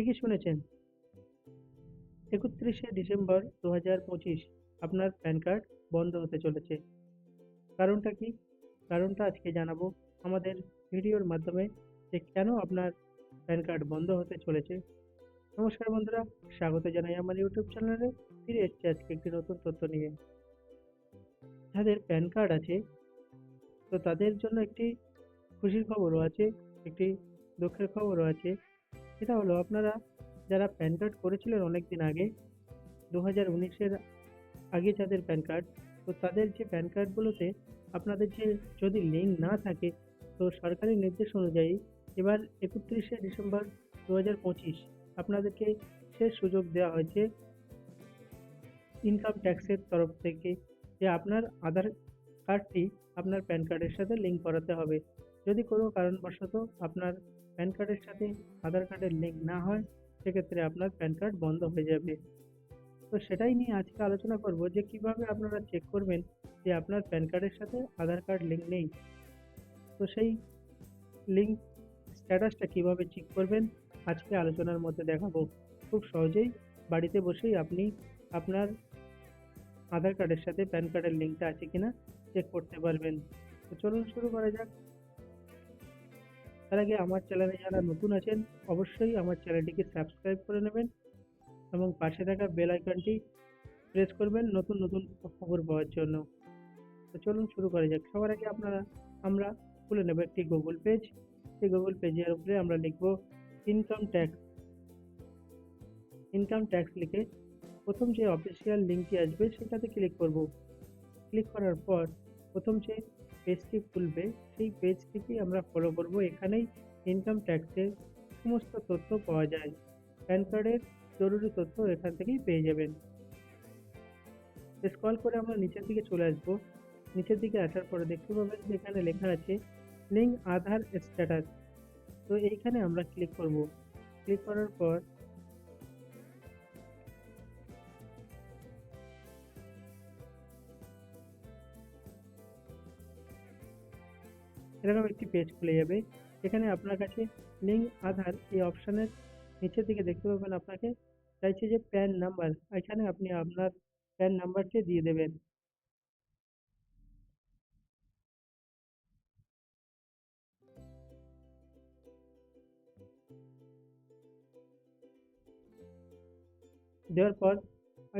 ঠিকই শুনেছেন। একত্রিশে ডিসেম্বর দু হাজার পঁচিশ আপনার প্যান কার্ড বন্ধ হতে চলেছে। কারণটা কি? কারণটা আজকে জানাব। আমাদের ভিডিওর মাধ্যমে যে কেন আপনার প্যান কার্ড বন্ধ হতে চলেছে। নমস্কার বন্ধুরা, স্বাগত জানাই আমার ইউটিউব চ্যানেলে। ফিরে এসেছি আজকে একটি নতুন তথ্য নিয়ে। যাদের প্যান কার্ড আছে, তো তাদের জন্য একটি খুশির খবরও আছে, একটি দুঃখের খবরও আছে। সেটা হলো আপনারা যারা প্যান কার্ড করেছিলেন অনেক দিন আগে দু হাজার উনিশের আগে যাদের প্যান কার্ড তো তাদের যে প্যান কার্ডগুলোতে আপনাদের যে যদি লিঙ্ক না থাকে, তো সরকারি নির্দেশ অনুযায়ী এবার একত্রিশে ডিসেম্বর দু হাজার পঁচিশ আপনাদেরকে শেষ সুযোগ দেওয়া হয়েছে ইনকাম ট্যাক্সের তরফ থেকে যে আপনার আধার কার্ডটি আপনার প্যান কার্ডের সাথে লিঙ্ক করাতে হবে। যদি কোনো কারণবশত আপনার প্যান কার্ডের সাথে আধার কার্ডের লিঙ্ক না হয়, সেক্ষেত্রে আপনার প্যান কার্ড বন্ধ হয়ে যাবে। তো সেটাই নিয়ে আজকে আলোচনা করব যে কীভাবে আপনারা চেক করবেন যে আপনার প্যান কার্ডের সাথে আধার কার্ড লিঙ্ক নেই। তো সেই লিঙ্ক স্ট্যাটাসটা কীভাবে চেক করবেন, আজকে আলোচনার মধ্যে দেখাবো। খুব সহজেই বাড়িতে বসেই আপনি আপনার আধার কার্ডের সাথে প্যান কার্ডের লিঙ্কটা আছে কিনা চেক করতে পারবেন। তো চলুন শুরু করা যাক। তার আগে আমার চ্যানেলে যারা নতুন আছেন, অবশ্যই আমার চ্যানেলটিকে সাবস্ক্রাইব করে নেবেন এবং পাশে থাকা বেল আইকনটি প্রেস করবেন নতুন নতুন খবর পাওয়ার জন্য। তো চলুন শুরু করা যাক। সবার আগে আপনারা, আমরা খুলে নেব একটি গুগল পেজ সেই গুগল পেজের উপরে আমরা লিখব ইনকাম ট্যাক্স ইনকাম ট্যাক্স লিখে প্রথম যে অফিসিয়াল লিঙ্কটি আসবে, সেটাতে ক্লিক করব। ক্লিক করার পর প্রথম যে পেজটি খুলবে, সেই পেজটিকেই আমরা ফলো করব। এখানেই ইনকাম ট্যাক্সের সমস্ত তথ্য পাওয়া যায়। প্যান কার্ডের জরুরি তথ্য এখান থেকেই পেয়ে যাবেন। স্ক্রল করে আমরা নিচের দিকে চলে আসব। নিচের দিকে আসার পরে দেখতে পাবেন যে এখানে লেখা আছে লিঙ্ক আধার স্ট্যাটাস তো এইখানে আমরা ক্লিক করব। ক্লিক করার পর এরকম একটি পেজ খুলে যাবে। এখানে আপনার কাছে লিঙ্ক আধার, এই অপশানের নিচের দিকে দেখতে পাবেন আপনাকে। চাইছে যে প্যান নাম্বার এখানে আপনি আপনার প্যান নাম্বারটি দিয়ে দেবেন। দেওয়ার পর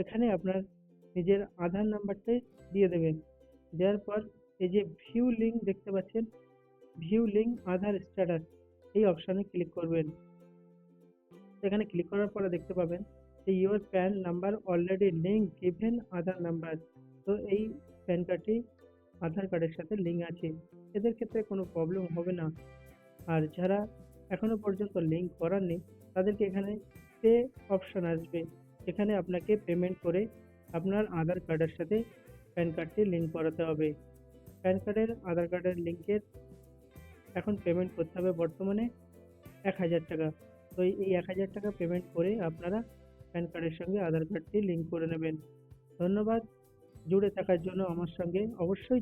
এখানে আপনার নিজের আধার নাম্বারটাই দিয়ে দেবেন। দেওয়ার পর এই যে ভিউ লিঙ্ক দেখতে পাচ্ছেন ভিউ লিঙ্ক আধার স্ট্যাটাস এই অপশানে ক্লিক করবেন। এখানে ক্লিক করার পরে দেখতে পাবেন যে your PAN number already link given Aadhaar number তো এই প্যান কার্ডটি আধার কার্ডের সাথে লিঙ্ক আছে। এদের ক্ষেত্রে কোনো প্রবলেম হবে না। আর যারা এখনও পর্যন্ত লিঙ্ক করাননি তাদেরকে এখানে পে অপশন আসবে। এখানে আপনাকে পেমেন্ট করে আপনার আধার কার্ডের সাথে প্যান কার্ডটি লিঙ্ক করাতে হবে। প্যান কার্ডের আধার কার্ডের লিঙ্কের এখন পেমেন্ট করতে হবে বর্তমানে এক হাজার টাকা। তো এই এক হাজার টাকা পেমেন্ট করে আপনারা প্যান কার্ডের সঙ্গে আধার কার্ডটি লিঙ্ক করে নেবেন। ধন্যবাদ। জুড়ে থাকার জন্য আমার সঙ্গে অবশ্যই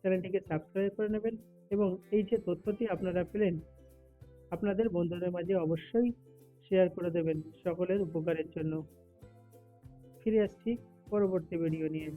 চ্যানেলটিকে সাবস্ক্রাইব করে নেবেন এবং এই যে তথ্যটি আপনারা পেলেন, আপনাদের বন্ধুদের মাঝে অবশ্যই শেয়ার করে দেবেন সকলের উপকারের জন্য। ফিরে আসছি পরবর্তী ভিডিও নিয়ে।